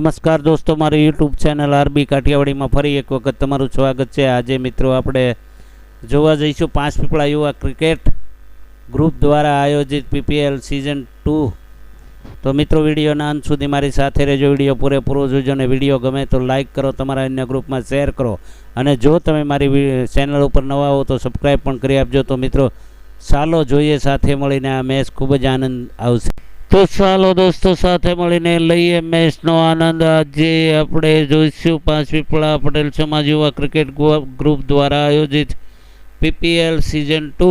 નમસ્કાર દોસ્તો, મારી યુટ્યુબ ચેનલ આરબી કાઠિયાવાડીમાં ફરી એક વખત તમારું સ્વાગત છે. આજે મિત્રો આપણે જોવા જઈશું પાંચ પીપળા યુવા ક્રિકેટ ગ્રુપ દ્વારા આયોજિત પીપીએલ સિઝન ટુ તો મિત્રો, વિડીયોના અંત સુધી મારી સાથે રહેજો. વીડિયો પૂરેપૂરો જોજો અને વીડિયો ગમે તો લાઇક કરો, તમારા અન્ય ગ્રુપમાં શેર કરો. અને જો તમે મારી ચેનલ ઉપર નવા હો તો સબસ્ક્રાઈબ પણ કરી આપજો. તો મિત્રો, ચાલો જોઈએ સાથે મળીને આ મેચ ખૂબ જ આનંદ આવશે. તો ચાલો દોસ્તો સાથે મળીને લઈએ મેચનો આનંદ. આજે આપણે જોઈશું પાંચ પીપળા પટેલ સમાજ યુવા ક્રિકેટ ગ્રુપ દ્વારા આયોજિત પીપીએલ સિઝન ટુ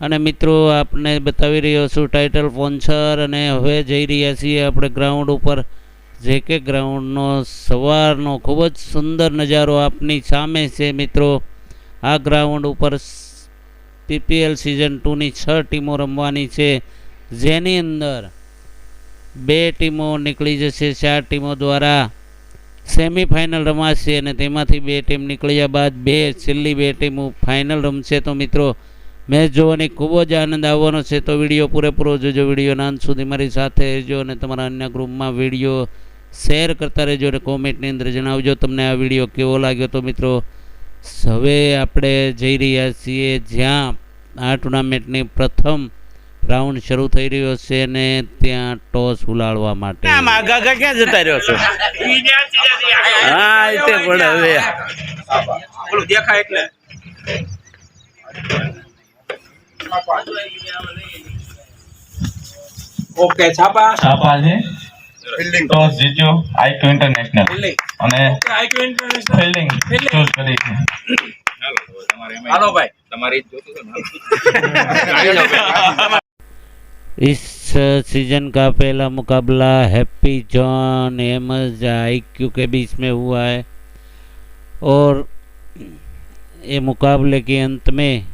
અને મિત્રો, આપને બતાવી રહ્યો છું ટાઇટલ સ્પોન્સર અને હવે જઈ રહ્યા છીએ આપણે ગ્રાઉન્ડ ઉપર. જે કે ગ્રાઉન્ડનો સવારનો ખૂબ જ સુંદર નજારો આપની સામે છે મિત્રો. આ ગ્રાઉન્ડ ઉપર પીપીએલ સિઝન ટુની છ ટીમો રમવાની છે. જેની અંદર બે ટીમો નીકળી જશે, ચાર ટીમો દ્વારા સેમિફાઇનલ રમાશે અને તેમાંથી બે ટીમ નીકળ્યા બાદ બે છેલ્લી બે ટીમો ફાઇનલ રમશે. તો મિત્રો, મેચ જોવાની ખૂબ જ આનંદ આવવાનો છે. તો વીડિયો પૂરેપૂરો જોજો. વિડીયોના અંત સુધી મારી સાથે રહેજો અને તમારા અન્ય ગ્રુપમાં વીડિયો શેર કરતા રહેજો અને કોમેન્ટની અંદર જણાવજો તમને આ વીડિયો કેવો લાગ્યો. તો મિત્રો, હવે આપણે જઈ રહ્યા છીએ જ્યાં આ ટુર્નામેન્ટની પ્રથમ રાઉન્ડ શરૂ થઈ રહ્યો છે ને ત્યાં ટોસ ઉલાળવા માટે. આમ આગા ક્યાં જતા રહ્યો છો? હા તે પણ હવે. ઓલું દેખાય એટલે. ઓકે છાપા છાપા છે ટોસ જીત્યો આઈક્યુ ઇન્ટરનેશનલ. અને આઈક્યુ ઇન્ટરનેશનલ. ફિલ્ડિંગ ચૂઝ કરી છે. હાલો ભાઈ. इस सीज़न का पहला मुकाबला हैप्पी जॉन एमज आईक्यू के बीच में हुआ है। और ये मुकाबले के अंत में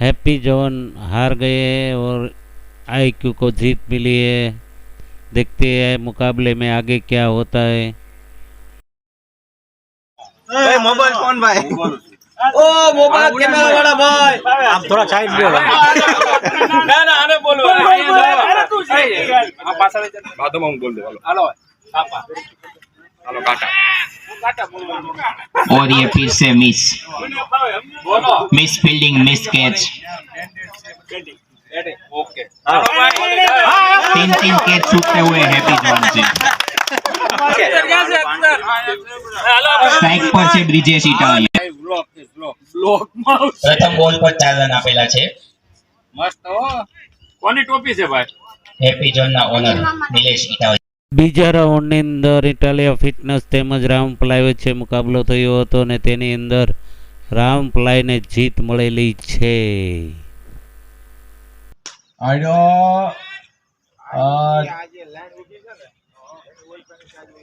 हैप्पी जॉन हार गए हैं और आईक्यू को जीत मिली है। देखते हैं मुकाबले में आगे क्या होता है। मोबाइल कौन भाई? ઓ મોબાઈલ કેમેરા વાળા ભાઈ આમ થોડા સાઈડ લ્યો ના ના આને બોલો અરે તું છે આ પાછળ બાદમાં હું બોલ દે હાલો છાપા હાલો કાકા કાકા બોલો और ये फिर से मिस બોલો miss fielding miss catch okay હાલો ભાઈ तीन तीन कैच छूटते हुए हैप्पी जोन से સ્ટ્રાઇક પર છે બ્રિજેશ ઇટાલિયા પ્રથમ બોલ પર ચાર રન આપેલા છે. મસ્ત હો. કોની ટોપી છે ભાઈ? હેપી ઝોનના ઓનર નિલેશ ઇટાલિયા બીજા રાઉન્ડની અંદર ઇટાલિયા ફિટનેસ તેમજ રામ પ્લાય વચ્ચે મુકાબલો થયો હતો અને તેની અંદર રામ પ્લાયને જીત મળેલી છે. આડો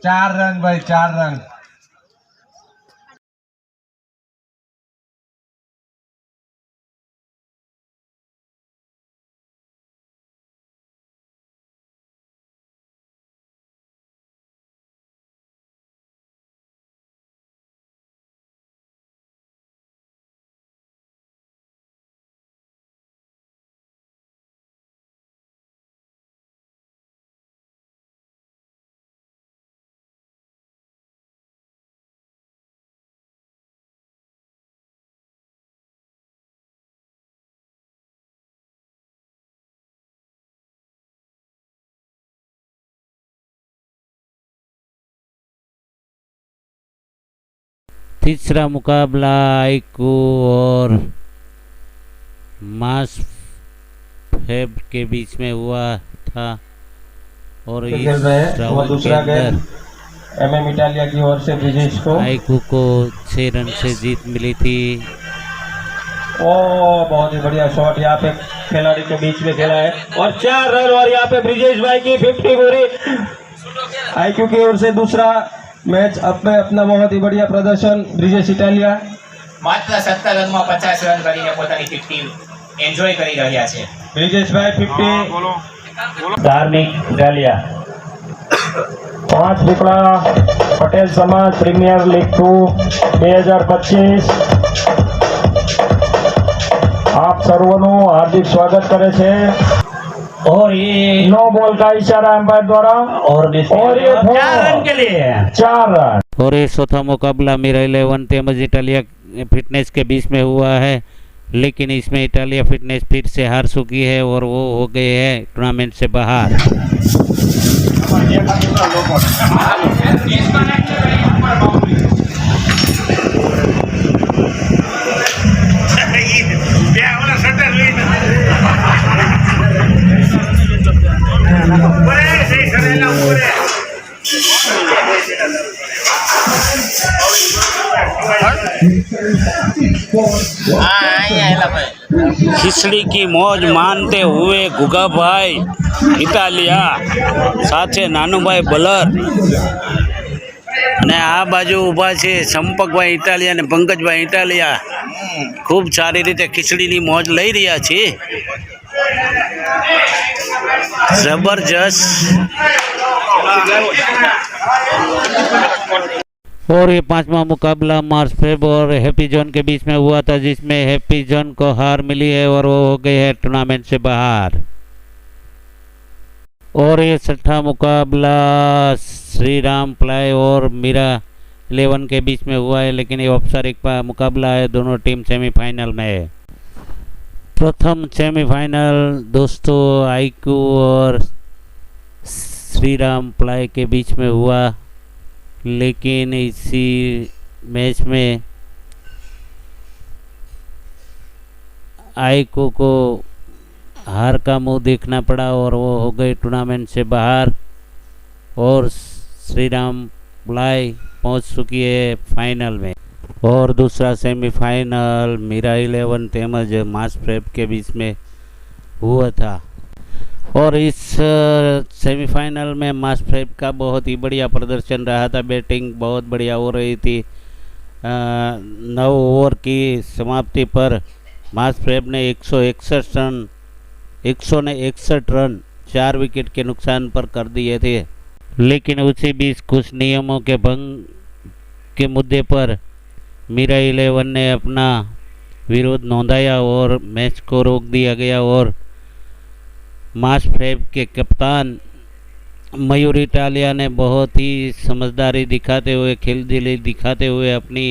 ચાર રન ભાઈ ચાર રન तीसरा मुकाबला आइको और मास फेब के बीच में हुआ था। और खेल इस राउंड के अंदर एम एम इटालिया की ओर से ब्रिजेश को। आइकू को छह रन से जीत मिली थी। ओ बहुत ही बढ़िया शॉट यहाँ पे खिलाड़ी के बीच में खेला है। और चार रन और यहाँ पे ब्रिजेश भाई की फिफ्टी पूरी। आईक्यू की ओर से दूसरा मैच अब में अपना बहुत ही बढ़िया प्रदर्शन ब्रिजेश इटालिया માત્ર સત્તર રનમાં પચાસ રન કરીને પોતાની ફિફ્ટી એન્જોય કરી રહ્યા છે ब्रिजेश भाई फिफ्टी ધાર્મિક જાલિયા પાંચ પીપળા પટેલ સમાજ પ્રીમિયર લીગ ટુ બે હજાર પચીસ આપ સર્વનું હાર્દિક સ્વાગત કરે છે और ये नो बॉल का इशारा एम्पायर द्वारा। और और ये चार रन के लिए। चार रन। और ये चौथा मुकाबला मीरा इलेवन तेमज इटालिया फिटनेस के बीच में हुआ है लेकिन इसमें इटालिया फिटनेस फिर से हार चुकी है और वो हो गए हैं टूर्नामेंट से बाहर। ખીચડી કી મોજ માનતે હુએ ગુગાભાઈ ઇટાલિયા સાથે નાનુભાઈ બલર. અને આ બાજુ ઊભા છે ચંપકભાઈ ઇટાલિયા અને પંકજભાઈ ઇટાલિયા. ખૂબ સારી રીતે ખીચડીની મોજ લઈ રહ્યા છે. જબરજસ્ત. और ये पांचवा मुकाबला मार्च फेब और हैप्पी जोन के बीच में हुआ था, जिसमें हैप्पी जोन को हार मिली है और वो हो गए हैं टूर्नामेंट से बाहर। और ये छठा मुकाबला श्री राम प्लाई और मीरा इलेवन के बीच में हुआ है, लेकिन ये औपचारिक मुकाबला है दोनों टीम सेमीफाइनल में। है प्रथम सेमीफाइनल दोस्तों, आईक्यू और श्री राम प्लाई के बीच में हुआ। लेकिन इसी मैच में आइको को हार का मुँह देखना पड़ा और वो हो गए टूर्नामेंट से बाहर और श्री राम बुलाई पहुँच चुकी है फाइनल में। और दूसरा सेमीफाइनल, मीरा इलेवन तेमज मास प्रेप के बीच में हुआ था। और इस सेमीफाइनल में मास का बहुत ही बढ़िया प्रदर्शन रहा था। बैटिंग बहुत बढ़िया हो रही थी। अ, नौ ओवर की समाप्ति पर मास ने एक सौ इकसठ रन एक सौ ने इकसठ रन चार विकेट के नुकसान पर कर दिए थे। लेकिन उसी बीच कुछ नियमों के भंग के मुद्दे पर मीरा इलेवन ने अपना विरोध नोंधाया और मैच को रोक दिया गया और मास फ्रेब के कप्तान मयूर इटालिया ने बहुत ही समझदारी दिखाते हुए खिलदिली दिखाते हुए अपनी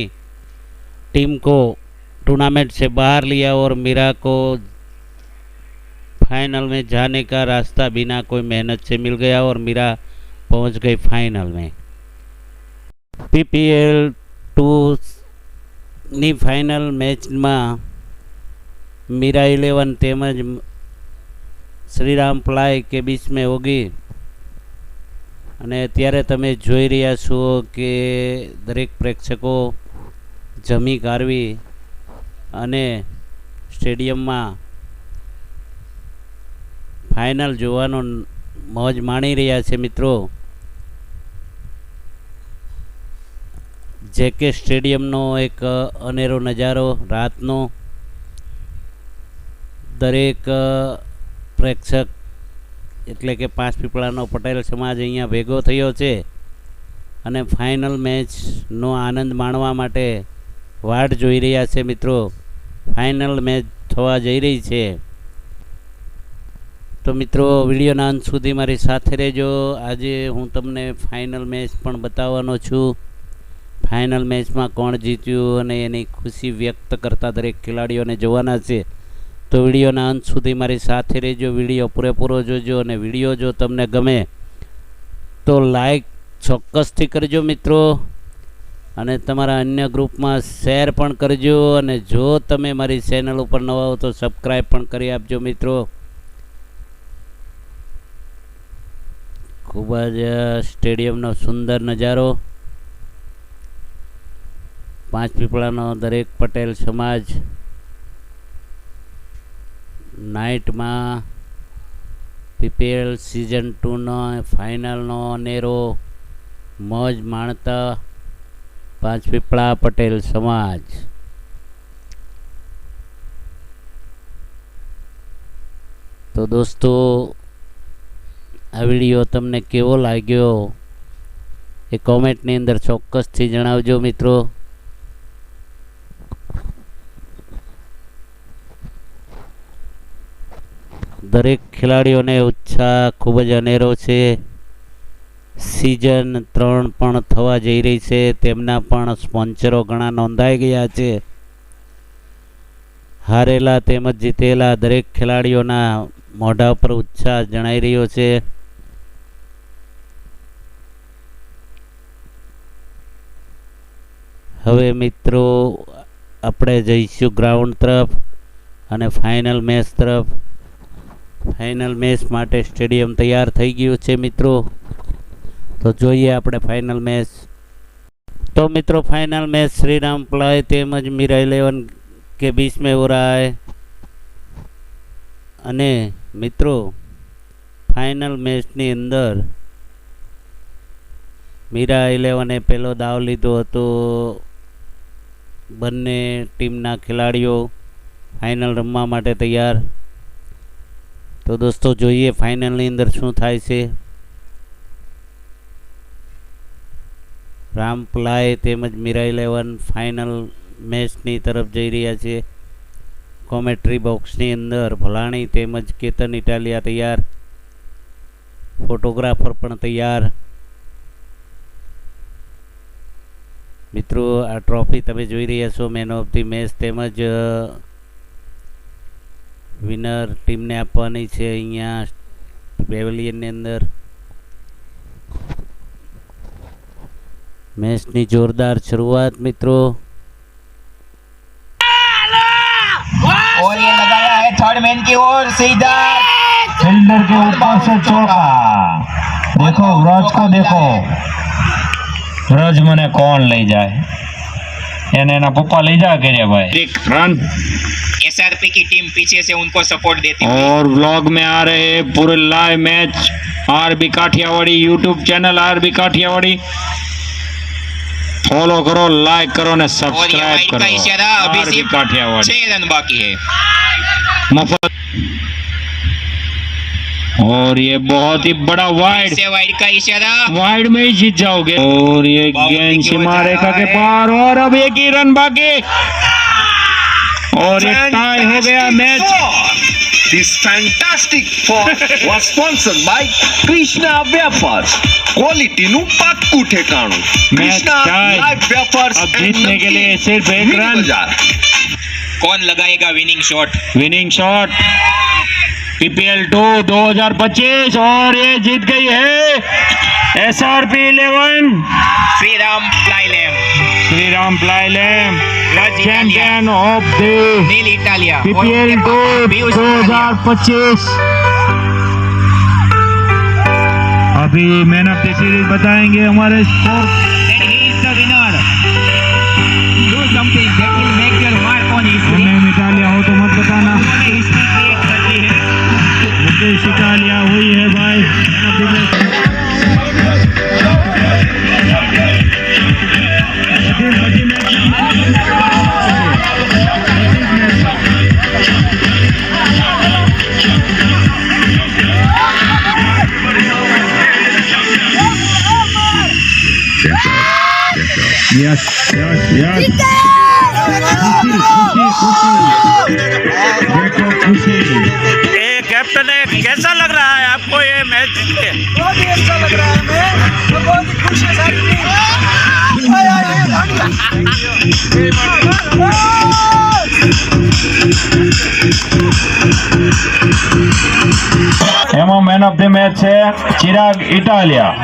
टीम को टूर्नामेंट से बाहर लिया और मीरा को फाइनल में जाने का रास्ता बिना कोई मेहनत से मिल गया और मीरा पहुंच गई फाइनल में પીપીએલ ટુ ની ફાઇનલ મેચમાં મીરા ઇલેવન તેમજ શ્રીરામ પ્લાય કે બીચ મેં હોગી અને અત્યારે તમે જોઈ રહ્યા છો કે દરેક પ્રેક્ષકો જમી કારવી અને સ્ટેડિયમમાં ફાઇનલ જોવાનો મોજ માણી રહ્યા છે મિત્રો. જે કે સ્ટેડિયમનો એક અનેરો નજારો, રાતનો દરેક પ્રેક્ષક એટલે કે પાંચ પીપળાનો પટેલ સમાજ અહીંયા ભેગો થયો છે અને ફાઇનલ મેચનો આનંદ માણવા માટે વાટ જોઈ રહ્યા છે મિત્રો. ફાઇનલ મેચ થવા જઈ રહી છે. તો મિત્રો, વિડીયોના અંત સુધી મારી સાથે રહેજો. આજે હું તમને ફાઇનલ મેચ પણ બતાવવાનો છું. ફાઇનલ મેચમાં કોણ જીત્યું અને એની ખુશી વ્યક્ત કરતા દરેક ખેલાડીઓને જોવાના છે. તો વિડીયોના અંત સુધી મારી સાથે રહેજો, વીડિયો પૂરેપૂરો જોજો અને વીડિયો જો તમને ગમે તો લાઈક ચોક્કસથી કરજો મિત્રો. અને તમારા અન્ય ગ્રુપમાં શેર પણ કરજો અને જો તમે મારી ચેનલ ઉપર નવા હો તો સબસ્ક્રાઈબ પણ કરી આપજો મિત્રો. ખૂબ જ સ્ટેડિયમનો સુંદર નજારો. પાંચ પીપળાનો દરેક પટેલ સમાજ નાઇટમાં પીપીએલ સિઝન ટુનો, ફાઇનલનો અનેરો મોજ માણતા પાંચ પીપળા પટેલ સમાજ. તો દોસ્તો, આ વીડિયો તમને કેવો લાગ્યો? એ કોમેન્ટની અંદર ચોક્કસથી જણાવજો મિત્રો. દરેક ખેલાડીઓને ઉત્સાહ ખૂબ જ અનેરો છે. સિઝન ત્રણ પણ થવા જઈ રહી છે. તેમના પણ સ્પોન્સરો ઘણા નોંધાઈ ગયા છે. હારેલા તેમજ જીતેલા દરેક ખેલાડીઓના મોઢા પર ઉત્સાહ જણાઈ રહ્યો છે. હવે મિત્રો, આપણે જઈશું ગ્રાઉન્ડ તરફ અને ફાઇનલ મેચ તરફ. ફાઇનલ મેચ માટે સ્ટેડિયમ તૈયાર થઈ ગયું છે મિત્રો. તો જોઈએ આપણે ફાઇનલ મેચ તો મિત્રો ફાઇનલ મેચ શ્રીરામ પ્લાય તેમજ મીરા ઇલેવન કે બીચ મેં હો અને મિત્રો ફાઇનલ મેચની અંદર મીરા ઇલેવને પહેલો દાવ લીધો હતો. બંને ટીમના ખેલાડીઓ ફાઇનલ રમવા માટે તૈયાર તો દોસ્તો જોઈએ ફાઇનલની અંદર શું થાય છે. રામપલાય તેમજ મીરા ઇલેવન ફાઇનલ મેચની તરફ જઈ રહ્યા છે. કોમેટ્રી બોક્સની અંદર ભલાણી તેમજ કેતન ઇટાલિયા તૈયાર. ફોટોગ્રાફર પણ તૈયાર. મિત્રો, આ ટ્રોફી તમે જોઈ રહ્યા છો મેન ઓફ ધી મેચ તેમજ વિનર ટીમને આપવાની છે અહીંયા પેવેલિયનની અંદર. મેચની જોરદાર શરૂઆત મિત્રો. और મને કોણ લઈ જાય? એને એના પપ્પા લઈ જા કે ભાઈ. રન एसआरपी की टीम पीछे से उनको सपोर्ट देती और व्लॉग में आ रहे पूरे live match RB Kathiawadi YouTube channel RB Kathiawadi follow करो लाइक करो ने और सब्सक्राइब करो। इशारा अभी सिर्फ़ काठियावाड़ी छह रन बाकी है। मफत। और ये बहुत ही बड़ा वाइड से वाइड का इशारा। वाइड में ही जीत जाओगे। और ये गेंद सीमा रेखा के पार और अब एक ही रन बाकी। और ये टाई हो गया match This fantastic fall was sponsored by Krishna Wafers. Quality નું પાક્કું ઠેકાણું Krishna tie. Live Wafers अब and जीतने के लिए Namkeen. सिर्फ एक Mini रन बाजार. कौन लगाएगा winning shot winning shot PPL two 2025 और ये जीत गई है S R P eleven Shri Ram प्लाईलैम Shri Ram प्लाईलैम रज Champion of the Neel Italia और पीपीएल उनके टू पास पीयूष दो इटालिया। हजार पच्चीस अभी मैन ऑफ द सीरीज बताएंगे हमारे स्कोर એમાં મેન ઓફ ધ મેચ છે ચિરાગ ઇટાલિયા.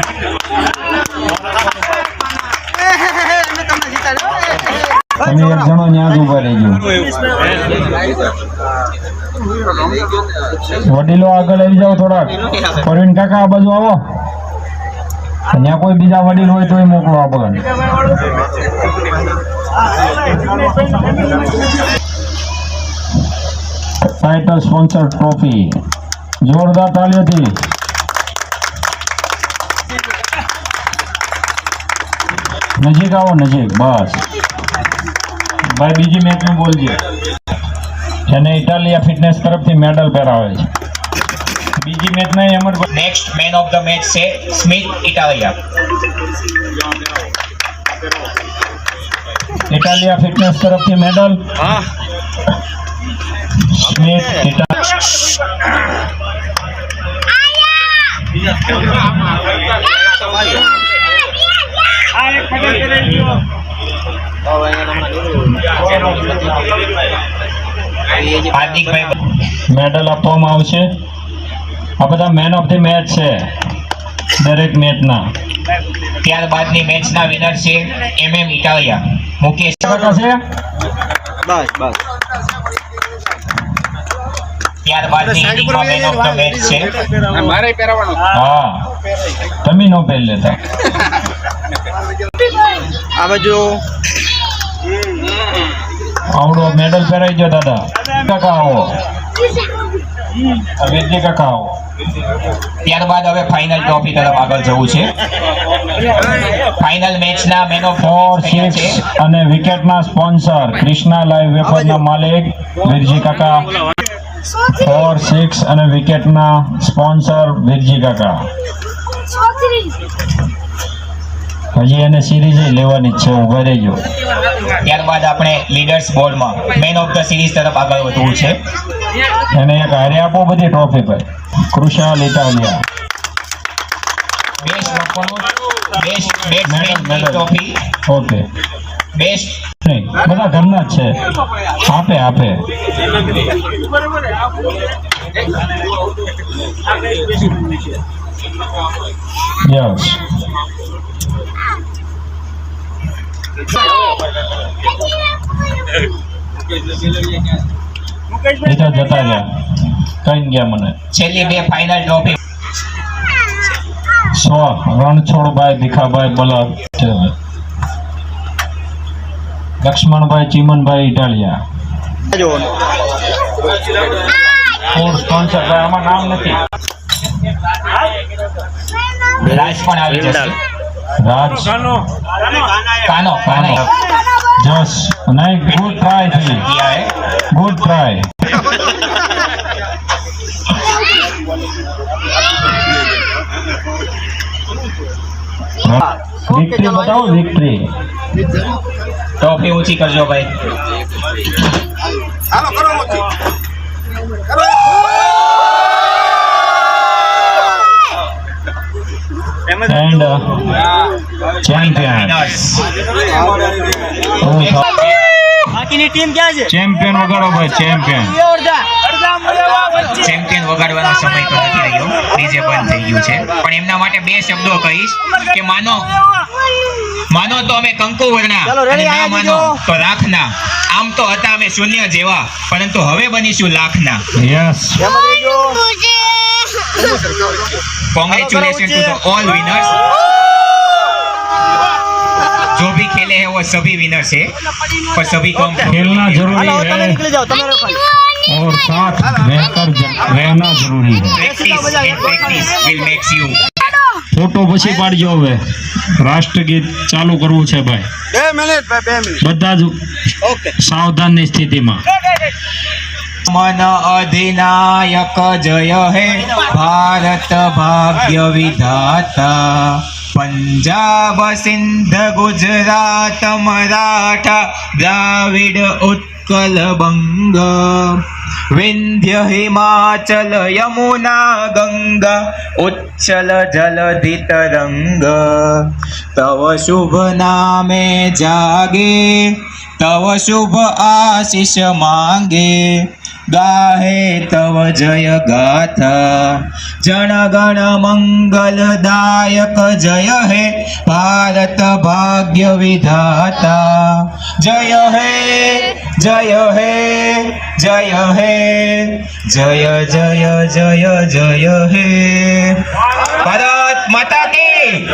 તમે એક જણો ત્યાં ઊભા રહી ગયો. વડીલો આગળ આવી જાઓ થોડાક. પરવીન કાકા આ બાજુ આવો. ત્યાં કોઈ બીજા વડીલ હોય તો મોકલો આ ટાઇટલ સ્પોન્સર ટ્રોફી જોરદાર તાળીઓથી નજીક આવો નજીક બસ ભાઈ બીજી મેચ નું બોલજે એને ઇટાલિયા ફિટનેસ તરફથી મેડલ પહેરાવે છે બીજી મેચ નહીં Amar next man of the match से स्मिथ इटालिया ઇટાલિયા ફિટનેસ તરફથી મેડલ. મેડલ આપવામાં આવશે. આ બધા મેન ઓફ ધી મેચ છે. દરેક મેચના ત્યારબાદની મેચના વિનર છે એમએમ ઇટાલિયા મુકેશ છે? મેન ઓફ ધ હા. તમે નો પહેલ લેતા. આવડો મેડલ પહેરાઈ ગયો દાદા. કાકા આવો. આ વિજય કાકા આવો. ત્યારબાદ હવે ફાઇનલ ટ્રોફી તરફ આગળ જવું છે. ફાઇનલ મેચના મેન ઓફ ફોર છે. અને વિકેટના સ્પોન્સર ક્રિષ્ના લાઈવ વેફરના માલિક વીરજી કાકા. ફોર સિક્સ અને વિકેટના સ્પોન્સર વીરજી કાકા. હજી એને સિરીઝ લેવાની છે ઊભા રહેજો. ત્યારબાદ આપણે લીડર્સ બોર્ડમાં મેન ઓફ ધ સિરીઝ તરફ આગળ વધવું છે. એને એક હારે આપો બધી ટ્રોફી પર. કૃષાલ ઇટાલિયા. બેસ્ટ બેસ્ટ બેટ્સમેનની ટ્રોફી ઓકે બેસ્ટ બધા ઘરના જ છે. આપે આપે. યસ બીજા જતા ગયા? કઈ ગયા મને. છેલ્લી બે ફાઇનલ ટ્રોફી સો રણછોડભાઈ ભીખાભાઈ બલક છે. લક્ષ્મણભાઈ ચીમનભાઈ ઇટાલિયા. ફૂડ સ્પોન્સર ભાઈ આમાં નામ નથી. રાજ પણ આવી જશે. રાજ. કાનો કાનો જસ નહીં ગુડ ટ્રાયથી. Good try. વિક્ટરી બતાવો વિક્ટરી ટોપી ઊંચી કરજો ભાઈ. એન્ડ ચેમ્પિયન વિનર્સ ચેમ્પિયન વગાડો ભાઈ ચેમ્પિયન ચેમ્પિયન વગાડવાનો સમય તો નથી રહ્યો ડીજે બંધ થઈ ગયું છે. પણ એમના માટે બે શબ્દો કહીશ કે માનો માનો તો અમે કંકુ વર્ણા અને ના માનો તો રાખના આમ તો હતા અમે શૂન્ય જેવા પરંતુ હવે બનીશું લાખના. Yes congratulation to the all winners जो भी खेले हैं वो सभी विनर्स है पर सभी को हम खेलना जरूरी है और साथ रहकर ज- रहना जरूरी है practice and practice will makes you photo પછી પાડજો હવે રાષ્ટ્રગીત ચાલુ કરવું છે ભાઈ બે મિનિટ ભાઈ બે મિનિટ બધા જ સાવધાનની સ્થિતિમાં મન અધિનાયક જય હે. ભારત ભાગ્ય વિધાતા. પંજાબ સિંધ ગુજરાત મરાઠા દ્રાવિડ ઉત્કલ બંગ. વિંધ્ય હિમાચલ યમુના ગંગા ઉચ્છલ જલધિ તરંગ તવ શુભ નામે જાગે, તવ શુભ આશીષ માંગે. ગાહે તવ જય ગાથા. જનગણ મંગલદાયક જય હે ભારત ભાગ્ય વિધાતા. જય હે જય હે જય હે, જય જય જય જય હે. ભારત માતા કી.